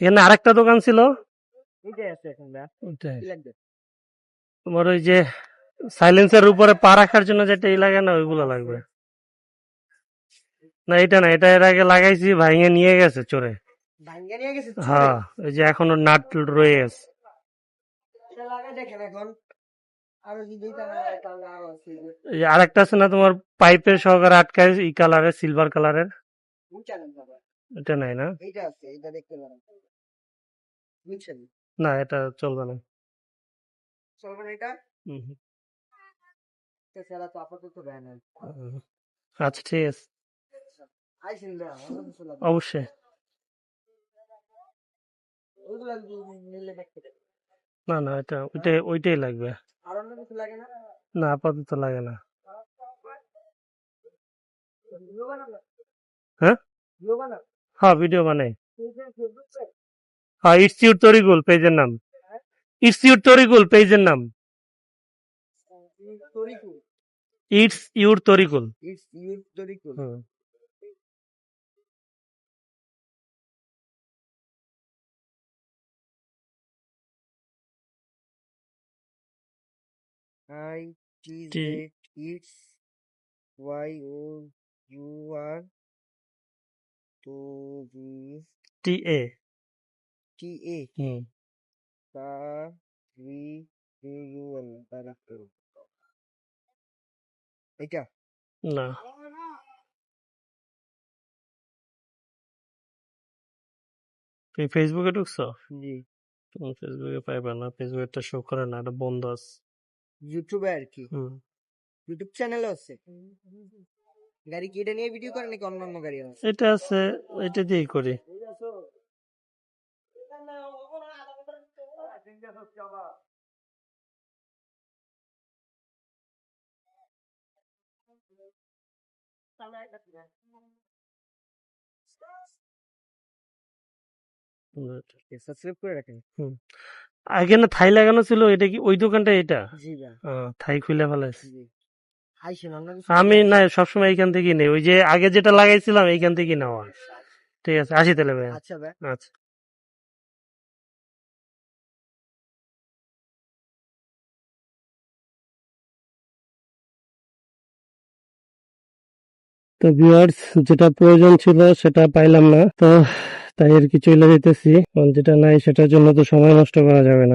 এখানে আরেকটা দোকান ছিল। তোমার ওই যে সাইলেন্সের উপরে পা রাখার জন্য যেটা ই লাগে না ওইগুলো লাগবে। না এটা না এটা এর আগে লাগাইছি ভাইঙে নিয়ে গেছে চোরে। ভাঙ্গা নিয়ে গেছে চুরে। হ্যাঁ ওই যে এখনও নাট রয়ে গেছে। এটা লাগাই দেখেন এখন। আরও যদি এটা না হয় তাহলে আরও আছে এই যে এই যে আরেকটা আছে না তোমার পাইপের সহকারে আটকায় ই কালারের সিলভার কালারের। এটা নাই না। এইটা আছে এটা দেখতে পারেন। বুঝছেন? না এটা চলবে না। চলবে না এটা? হুম, হুম। তো তো আপাতত দেয় না। আচ্ছা ঠিক আছে। আইসেন না লাগবে অবশ্যই। না না এটা ওইটাই ওইটাই লাগবে। আর অন্য কিছু লাগে না? না আপাতত লাগে না। হ্যাঁ? হ্যাঁ ভিডিও বানাই? হ্যাঁ ইটস ইউর তরিকুল পেজের নাম। ইটস ইউর তরিকুল পেজের নাম। It's your Tarikul it's your Tariku hmm. I T T Z it's Y O U R two B T A. T A hmm Tariku এটা না? তুমি ফেসবুকে ঢুকছো? জি। তুমি ফেসবুকে পাইবা না ফেসবুকটা শো করে না এটা বন্ধ আছে। ইউটিউবে আর কি? হুম। ইউটিউব চ্যানেলও আছে। গাড়ি কি এটা নিয়ে ভিডিও করে নাকি অন্য অন্য গাড়ি আছে? এটা আছে এটা দিয়েই করি। সাবস্ক্রাইব করে রাখেন। আগে না থাই লাগানো ছিল এটা কি ওই দোকানটা এটা? জি থাই খুলে ফেলাইছে জি আইসেন অন্য কিছু আমি না সবসময় এইখান থেকেই নেই। ওই যে আগে যেটা লাগাইছিলাম এইখান থেকেই নেওয়া ঠিক আছে আসি তাহলে ভাই আচ্ছা ভাই। আচ্ছা। তো ভিউয়ার্স যেটা প্রয়োজন ছিল সেটা পাইলাম না। তো তাই আর কি চলে যেতেছি কারণ যেটা নাই সেটার জন্য তো সময় নষ্ট করা যাবে না।